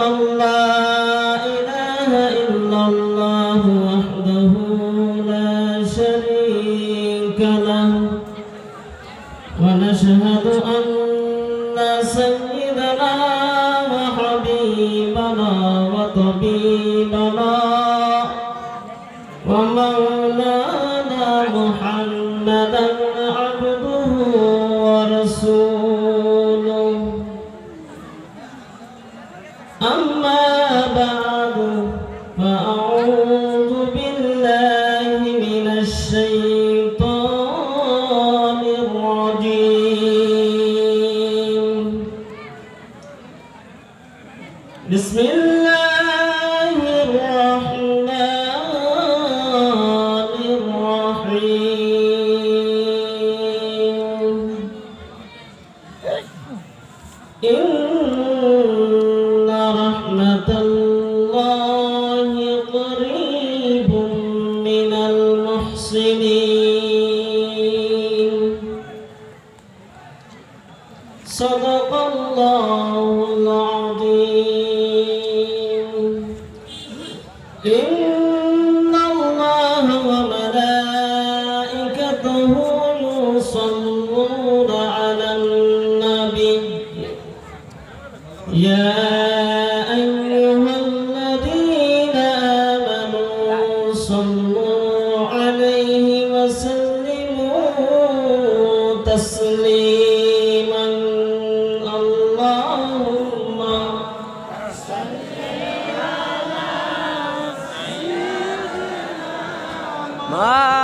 amo sim. صدق الله العظيم. 妈。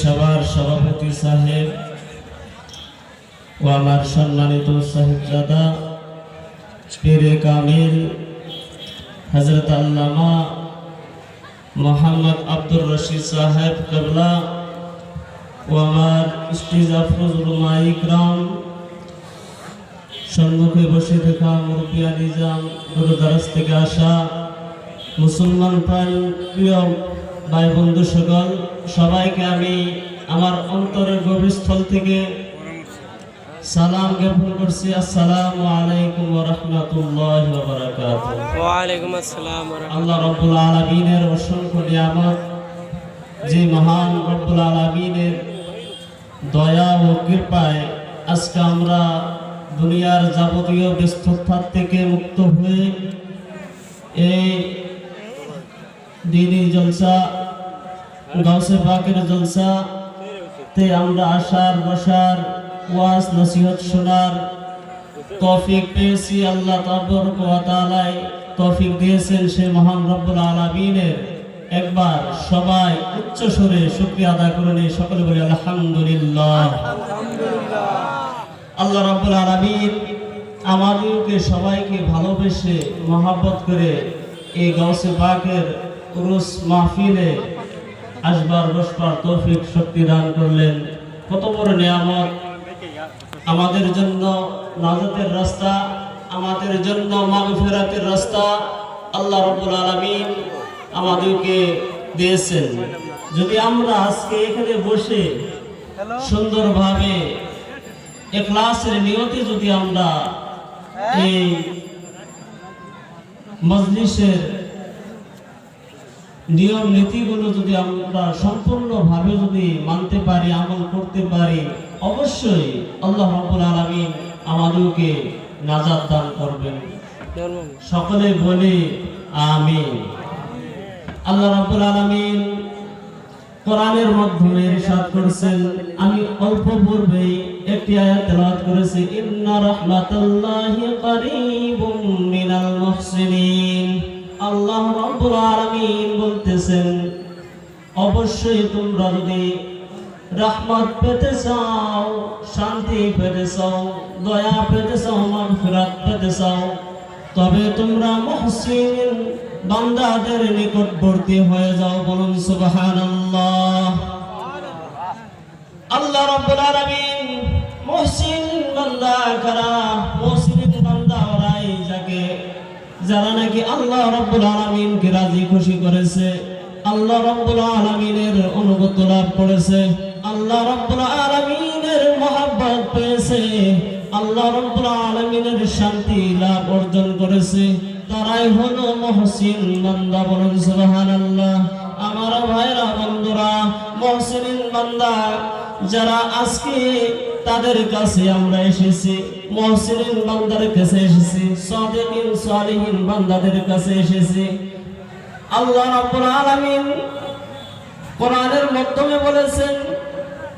সবার সভাপতি সাহেব ও আমার সম্মানিত সাহেবজাদা পীরে কামিল হজরত আল্লামা মোহাম্মদ আব্দুর রশিদ সাহেব কবলা ও আমার স্টেজ আফরোজুল মাইকরাম সম্মুখে বসে থাকা মুরব্বিয়া নিজাম গুরুদারাজ থেকে আসা মুসলমান প্রাণ প্রিয় ভাই বন্ধু সকল সবাইকে আমি আমার অন্তরের গভীরস্থল থেকে সালাম জ্ঞাপন করছি। আসসালামু আলাইকুম রাহমাতুল্লাহি ওয়ালাইকুম আসসালাম আল্লাহ রব্বুল আলমিনের অসংখ্য নিয়ামত যে মহান রব্বুল আলমিনের দয়া ও কৃপায় আজকে আমরা দুনিয়ার যাবতীয় ব্যস্ততার থেকে মুক্ত হয়ে এই দিনী জলসা গাউসে পাকের জলসা, তে আমরা আসার বসার, ওয়াজ, নসিহত শোনার তৌফিক পেয়েছি আল্লাহ তাবরক ওয়া তাআলাই তৌফিক দিয়েছেন সে মহান রব্বুল আলামিনের। একবার সবাই উচ্চ সুরে শুকরিয়া আদায় করে নিয়ে সকলে বলি আলহামদুলিল্লাহ। আল্লাহ রব্বুল আলামিন আমাদেরকে সবাইকে ভালোবেসে মহাব্বত করে এই গাউসে পাকের উরুস মাহফিলে আসবার বসবার তৌফিক শক্তি দান করলেন। কত বড় নিয়ামত। আমাদের জন্য নাজাতের রাস্তা আমাদের জন্য মাগফিরাতের রাস্তা আল্লাহ রব্বুল আলামিন আমাদেরকে দিয়েছেন। যদি আমরা আজকে এখানে বসে সুন্দরভাবে এখলাসের নিয়তে যদি আমরা এই মজলিসের নিয়ম নীতিগুলো যদি আমরা সম্পূর্ণভাবে যদি মানতে পারি, আমল করতে পারি, অবশ্যই আল্লাহ রাব্বুল আলামিন আমাদেরকে নাজাত দান করবেন। সকলে বলি, আমিন। আল্লাহ রাব্বুল আলামিন কোরআনের মাধ্যমে ইরশাদ করেছেন। আমি অল্প পূর্বেই একটি আয়াত তেলাওয়াত করেছি, ইন্না রাহমাতাল্লাহি কারীবুম মিনাল মুহসিনিন। আল্লাহ রাব্বুল আলামিন বলতেছেন, অবশ্যই তোমরা যদি রহমত পেতে চাও, শান্তি পেতে চাও, দয়া পেতে চাও, মাগফিরাত পেতে চাও, তবে তোমরা মুহসিন বান্দাদের নিকটবর্তী হয়ে যাও। বলুন, সুবহানাল্লাহ। আল্লাহ রাব্বুল আলামিন মুহসিন বান্দা কারা যারা নাকি আল্লাহ রাব্বুল আলামিনকে রাজি খুশি করেছে, আল্লাহ রাব্বুল আলামিনের অনুগত লাভ করেছে, আল্লাহ রাব্বুল আলামিনের মহব্বত পেয়েছে, আল্লাহ রাব্বুল আলামিনের শান্তি লাভ অর্জন করেছে, তারাই হলো মহসিন বান্দা বলুন সুবহানাল্লাহ। আমার ভাইরা বন্ধুরা, মহসিন বান্দা যারা আজকে তাদের কাছে আমরা এসেছি মহসিন বান্দার কাছে এসেছি, সাদিকিন, সালিহিন বান্দাদের কাছে এসেছি। আল্লাহ রাব্বুল আলামিন কোরআনের মাধ্যমে বলেছেন,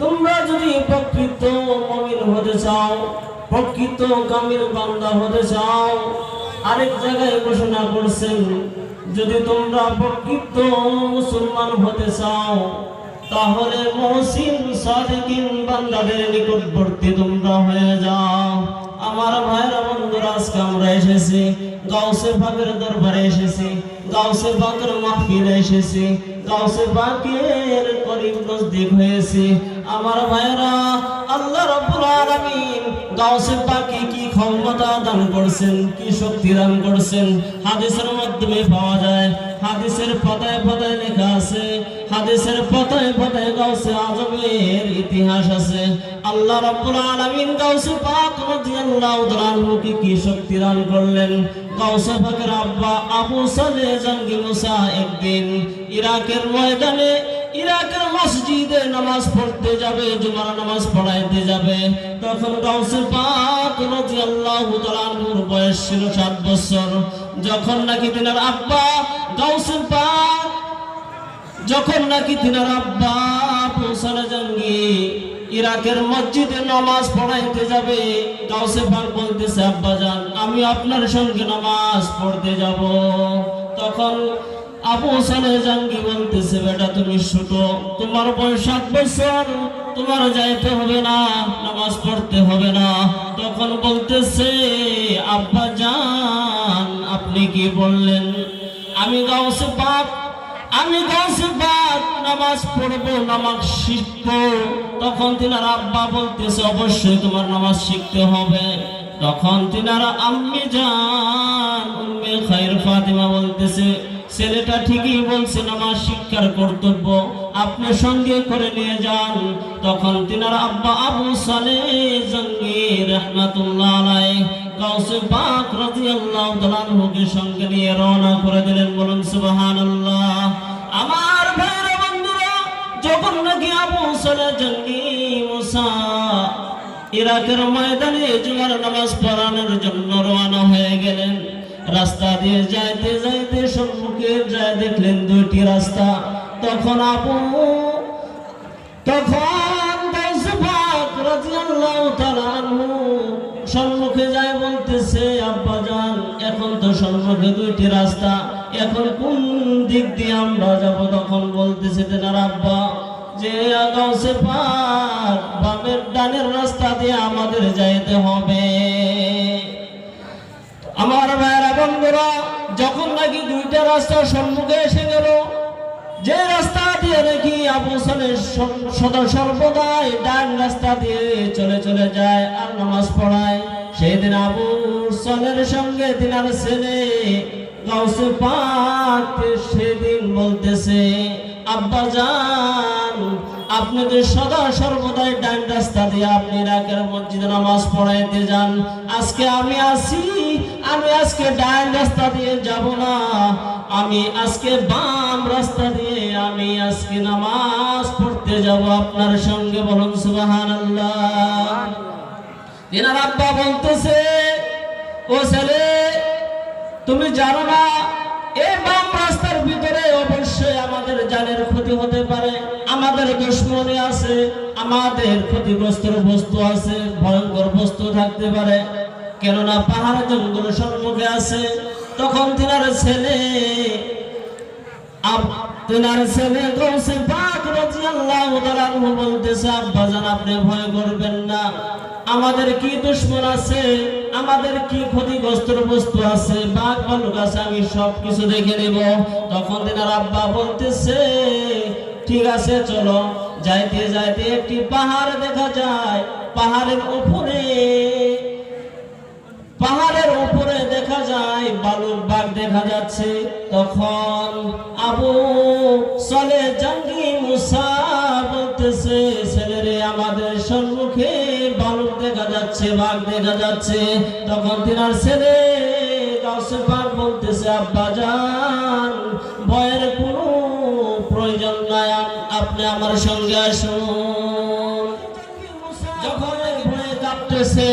তোমরা যদি প্রকৃত মুমিন হতে চাও, প্রকৃত কামিল বান্দা হতে চাও। আরেক জায়গায় ঘোষণা করছেন, যদি তোমরা প্রকৃত মুসলমান হতে চাও তাহলে মহসিন সাদিকিন বান্দাদের নিকটবর্তী তোমরা হয়ে যাও। আমার ভাইরা বন্ধুরা, আজকে আমরা এসেছি গাউসে পাকের দরবারে এসেছি, গাউসে পাকের মাহফিলে এসেছি, গাউসে পাকের করিম নজদিক হয়েছি। আমার ভাইরা আল্লাহ রাব্বুল আলামিন গাউসে পাকে কি ক্ষমতা দান করছেন, কি শক্তি দান করছেন? হাদিসের মাধ্যমে পাওয়া যায়, হাদিসের পাতায় পাতায় লেখা আছে, হাদিসের পাতায় পাতায় গাউসে আজমের ইতিহাস আছে। আল্লাহ রাব্বুল আলামিন গাউসে পাক রাদিয়াল্লাহু তাআলা কি শক্তি দান করলেন? গাউসে পাকের আব্বা আবু সালে জঙ্গি মুসা একদিন ইরাকের ময়দানে ইরাকের মসজিদে নামাজ পড়তে যাবে, জুমার নামাজ পড়াইতে যাবে। তখন গাউসে পাক রাদিয়াল্লাহু তাআলার বয়স ছিল 7 বছর। যখন নাকি তিনার আব্বা গাউসে পাক যখন নাকি তিনার আব্বা পৌঁছানো জঙ্গি ইরাকের মসজিদে নামাজ পড়াইতে যাবে গাউসে পাক বলতেছে, আব্বা যান আমি আপনার সঙ্গে নামাজ পড়তে যাব। তখন আবু সালে জাঙ্গি বলতেছে, বেটা, তুমি ছোট, তোমার বয়স সাত বছর, তোমার যাইতে হবে না, নামাজ পড়তে হবে না। তখন বলতেছে, আব্বা জান, আপনি কি বললেন? আমি গাউসে বাপ আমি গাছে বাদ নামাজ পড়ব, নামাজ শিখব। তখন তিনার আব্বা বলতেছে, অবশ্যই তোমার নামাজ শিখতে হবে। তখন তিনারা আম্মি জান, উম্মে খাইর ফাতিমা বলতেছে ছেলেটা ঠিকই বলছে, নামাজ শিক্ষার কর্তব্য আপনি সঙ্গে করে নিয়ে যান। তখন তিনার আব্বা আবু সালে জঙ্গির রহমাতুল্লাহ আলাই গাউসে পাক রাদিয়াল্লাহু তাআলা আনহুকে সঙ্গে নিয়ে রওনা করে দিলেন বলুন সুবহানাল্লাহ। আমার ভাইরা বন্ধুরা, যখন নাকি আবু সালে জঙ্গি মুসা ইরাকের ময়দানে জুমার নামাজ পড়ানোর জন্য রওনা হয়ে গেলেন রাস্তা দিয়ে যাইতে যাইতে সম্মুখে যায় দেখলেন দুইটি রাস্তা। তখন আপু তখন সম্মুখে যায় বলতেছে, আব্বা জান, এখন তো সম্মুখে দুইটি রাস্তা, এখন কোন দিক দিয়ে আমরা যাব? তখন বলতেছে, তেনার আব্বা, যে গাউসে পাক বামের ডানের রাস্তা দিয়ে আমাদের যাইতে হবে। আমার ভাইয়েরা, বন্ধুরা, যখন নাকি দুইটা রাস্তা সম্মুখে এসে গেল, যে রাস্তা দিয়ে নাকি আবু সালের সদা সর্বদাই ডান রাস্তা দিয়ে চলে চলে যায় আর নামাজ পড়ায়, সেদিন আবু সালের সঙ্গে দিনার ছেলে গাউসে পাক সেদিন বলতেছে, আব্বা জান, আপনি যে সদা সর্বদাই ডান রাস্তা দিয়ে আপনি রাকের মসজিদে নামাজ পড়াইতে যান। আজকে আমি আসি আমি আজকে ডান রাস্তা দিয়ে যাব না। আমি আজকে বাম রাস্তা দিয়ে আমি আজকে নামাজ পড়তে যাব আপনার সঙ্গে বলুন, সুবহানাল্লাহ। এনার আব্বা বলতেছে, ও ছেলে, তুমি জানো না, এই বাম রাস্তার ভিতরে অবশ্যই আমাদের জানের ক্ষতি হতে পারে। আমাদের দুশ্মনী আছে, আমাদের ক্ষতিগ্রস্ত বস্তু আছে, ভয়ঙ্কর বস্তু থাকতে পারে। কেননা পাহাড় জঙ্গল সম্মুখে আছে। তখন তিনার ছেলে আমাদের কি দুশ্মন আছে? আমাদের কি ক্ষতিগ্রস্ত বস্তু আছে? বাঘ ভালুক আছে, আমি সব কিছু দেখে নেব। তখন তিনার আব্বা বলতেছে, ঠিক আছে, চলো। যাইতে যাইতে একটি পাহাড় দেখা যায়। পাহাড়ের উপরে পাহাড়ের উপরে দেখা যায় বালুর বাঘ দেখা যাচ্ছে। তখন আবু চলে জঙ্গি মুসা বলতেছে, ছেলেরে, আমাদের সম্মুখে বালুর দেখা যাচ্ছে বাঘ দেখা যাচ্ছে। তখন তিনার ছেলে বাঘ বলতেছে, আব্বা যান ভয়ের কোনো প্রয়োজন নাই, আপনি আমার সঙ্গে আসুন। যখন ভয়ে কাঁপতেছে,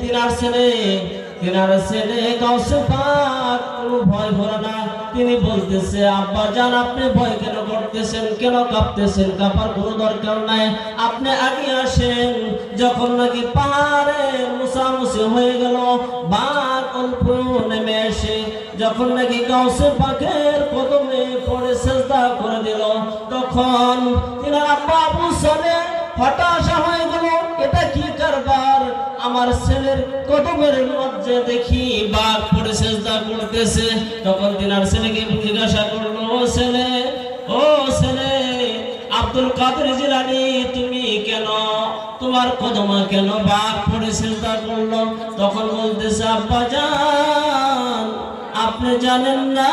তিনার ছেলে ছেলে কোনো ভয় না। তিনি বলতেছে, আব্বা জান, আপনি ভয় কেন করতেছেন? কেন কাঁপতেছেন? কোনো দরকার নাই। আপনি আগে আসেন। যখন নাকি পাহাড়ে মুসামুসি হয়ে গেল অল্প নেমে এসে যখন নাকি পাখের কদমে পড়ে সেজদা করে দিল, তখন তিনার আব্বা আবু সালে হতাশা আমার ছেলের কদমের মধ্যে দেখি বাঘ পড়ে সেজদা করতেছে। তখন তিনার ছেলেকে জিজ্ঞাসা করল, ও ছেলে ও ছেলে, আব্দুল কাদের জিলানি, তুমি কেন? তোমার কদমা কেন বাঘ পড়ে সেজদা করল? তখন বলতেছে, আব্বা জান, আপনি জানেন না,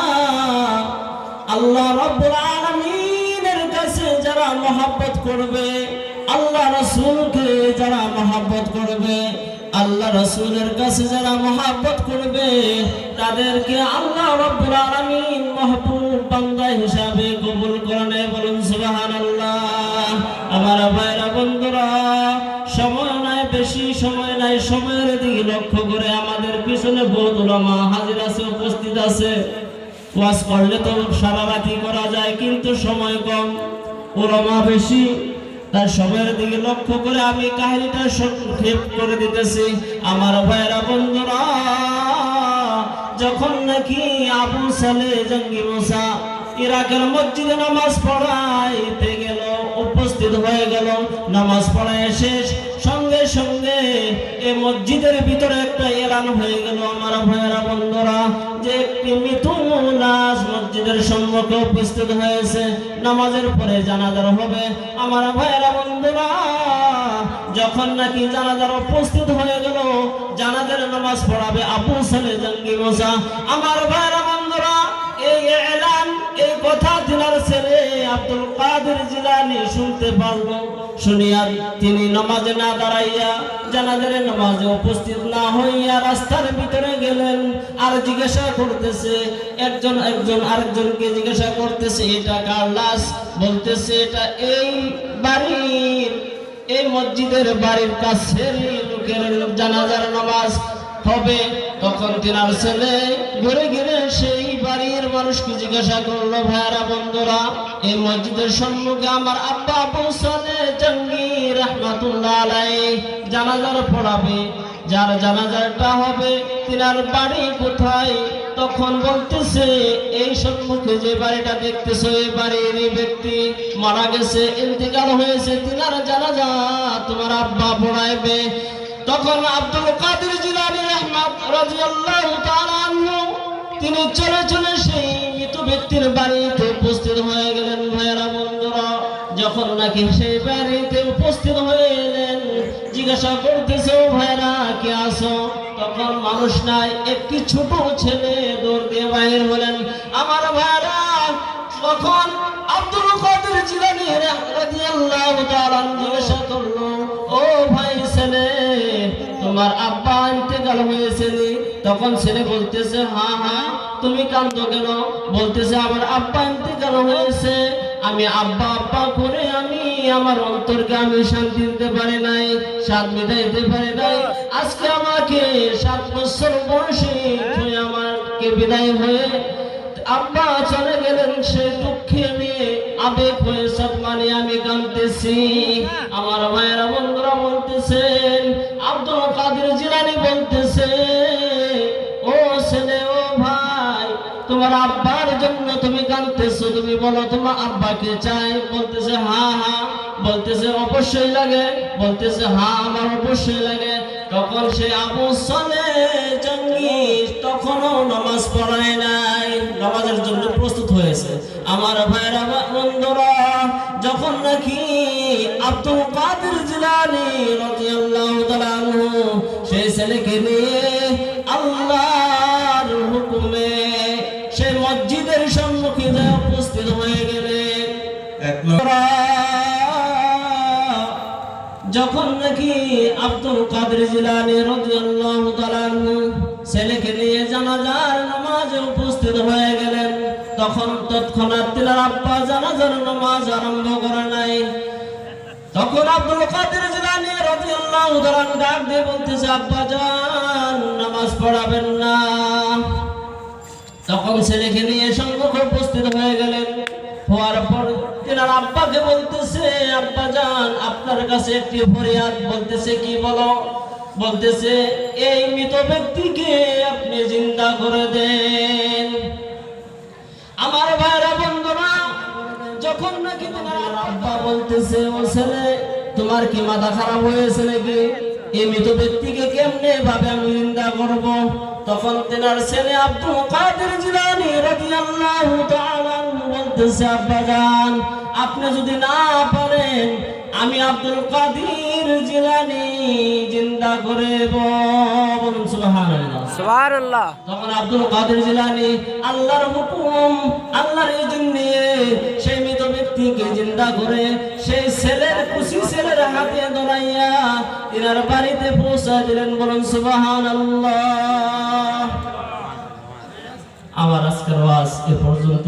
আল্লাহ রাব্বুল আলামিনের কাছে যারা মহব্বত করবে, আল্লাহ রাসূলকে যারা মহব্বত করবে আল্লাহ রাসূলের কাছে যারা মহব্বত করবে, তাদেরকে আল্লাহ রাব্বুল আলামিন মাহবুব বান্দা হিসাবে কবুল করে নেয়। বলুন সুবহানাল্লাহ। আমার ভাইরা বন্ধুরা, সময় নাই, বেশি সময় নাই, সময়ের দিকে লক্ষ্য করে আমাদের পিছনে বহুত উলামা হাজির আছে, উপস্থিত আছে। ওয়াজ করলে তো সারা রাতি করা যায়, কিন্তু সময় কম ওলামা বেশি। তার সময়ের দিকে লক্ষ্য করে আমি কাহিনীটা সংক্ষেপ করে দিতেছি। আমার ভাইরা বন্ধুরা, যখন নাকি আবু সালে জঙ্গি মোসা ইরাকের মসজিদে নামাজ পড়াইতে গেল, উপস্থিত হয়ে গেল, নামাজ পড়ায় শেষ। সঙ্গে এই মসজিদের ভিতরে একটা এলান হয়ে গেল, আমার ভাইয়েরা বন্ধুরা। যে একটি মিথুন লাশ মসজিদের সম্মুখে উপস্থিত হয়েছে, নামাজের পরে জানাজার হবে। আমার ভাইয়েরা বন্ধুরা, যখন নাকি জানাজার উপস্থিত হয়ে গেল, জানাজার নামাজ পড়াবে আবু সালে জঙ্গি মোসা। আমার ভাইয়েরা বন্ধুরা, এই এলান, এই কথা তিনার ছেলে আব্দুল কাদের জিলানি শুনতে পারল শুনিয়া তিনি নমাজে না দাঁড়াইয়া জানাজারে নমাজে উপস্থিত না হইয়া রাস্তার ভিতরে গেলেন আর জিজ্ঞাসা করতেছে, একজন একজন আরেকজনকে জিজ্ঞাসা করতেছে, এটা কার লাশ? বলতেছে, এটা এই বাড়ির, এই মসজিদের বাড়ির কাছের লোকের জানাজার নামাজ। হবে। তখন তিনার ছেলে ঘুরে ঘিরে সেই বাড়ির মানুষকে জিজ্ঞাসা করল, ভাইয়ারা, বন্ধুরা, এই মসজিদের সম্মুখে আমার আব্বা পৌঁছালে জাঙ্গির রহমাতুল্লাহ জানাজার পড়াবে। যার জানাজারটা হবে তিনার বাড়ি কোথায়? তখন বলতেছে, এই সম্মুখে যে বাড়িটা দেখতেছো, এই বাড়ির ব্যক্তি মারা গেছে, ইন্তেকাল হয়েছে, তিনার জানাজা তোমার আব্বা পড়াইবে। তখন আব্দুল কাদের জিলানী আনহু, তিনি চলে চলে সেই মৃত ব্যক্তির বাড়িতে উপস্থিত হয়ে গেলেন ভাইয়েরা বন্ধুরা। যখন নাকি সেই বাড়িতে উপস্থিত হয়ে এলেন, জিজ্ঞাসা করতেছে, "ও ভাইরা কে আসো তখন মানুষ নাই, একটি ছোট ছেলে দৌড় দিয়ে বাহির হলেন। আমার ভাইরা তখন আব্দুল কাদের জিলানী রাদিয়াল্লাহু জিজ্ঞাসা করল ও ভাই ছেলে তোমার আব্বা ইন্তেকাল হয়েছে নি?" তখন ছেলে বলতেছে হ্যাঁ হ্যাঁ তুমি কান্দো কেন? বলতেছে, আমার আব্বা ইন্তেকাল হয়েছে আমি আব্বা আব্বা করে আমি আমার অন্তরকে আমি শান্তি দিতে পারি নাই, স্বাদ মিটাইতে পারি নাই। আজকে আমাকে সাত বছর বয়সে আমাকে বিদায় হয়ে আব্বা চলে গেলেন সে দুঃখে নিয়ে। আবেগ হয়ে সব মানে আমি কাঁদতেছি। আমার ভাইয়েরা বন্ধুরা বলতেছেন তোমার আব্বার জন্য তুমি কাঁদতেছো তুমি বলো, তোমার আব্বাকে চাই বলতেছে হ্যাঁ হ্যাঁ বলতেছে, অবশ্যই লাগে। বলতেছে হ্যাঁ আমার অবশ্যই লাগে। তখন সে আবু সলে তখনও নামাজ পড়ায় নাই। নামাজের জন্য প্রস্তুত হয়েছে। আমার ভাইরা বন্ধুরা, যখন নাকি আব্দুল কাদের জিলানি সেই ছেলেকে নিয়ে যখন নাকি আব্দুল কাদের জিলানি রাদিয়াল্লাহু তাআলা ছেলেকে নিয়ে জানাজার নামাজে উপস্থিত হয়ে গেলেন, তখন তৎক্ষণাৎ তিনার আব্বা জানাজার নামাজ আরম্ভ করে নাই। তখন আব্দুল কাদের জিলানি রাদিয়াল্লাহু তাআলা ডাক দিয়ে বলতেছে, আব্বা জান, নামাজ পড়াবেন না। তখন ছেলেকে নিয়ে সম্মুখে উপস্থিত হয়ে গেলেন। হওয়ার পর তেনার আব্বাকে বলতেছে, আব্বা যান, আপনার কাছে একটি ফরিয়াদ। বলতেছে, কি বলো? বলতেছে, এই মৃত ব্যক্তিকে আপনি জিন্দা করে দেন। আমার ভাইরা, বন্ধুরা, যখন নাকি তোমার আব্বা বলতেছে, ও ছেলে, তোমার কি মাথা খারাপ হয়েছে নাকি? এই মৃত ব্যক্তিকে কেমনে ভাবে আমি নিন্দা করব? তখন তেনার ছেলে আব্দুল কাদের জিলানি রাদিয়াল্লাহু তাআলা বলতেছে আব্বা জান আপনি যদি না পারেন আমি আব্দুল কাদের জিলানি জিন্দা করে বলুন সুবহানাল্লাহ। সুবহানাল্লাহ। তখন আব্দুল কাদের জিলানি আল্লাহর হুকুম আল্লাহর ইজন নিয়ে সেই মৃত ব্যক্তিকে জিন্দা করে সেই ছেলের খুশি ছেলের হাতে ধরাইয়া তিনার বাড়িতে পৌঁছা দিলেন বলুন সুবহানাল্লাহ। আমার আজকের ওয়াজ এ পর্যন্ত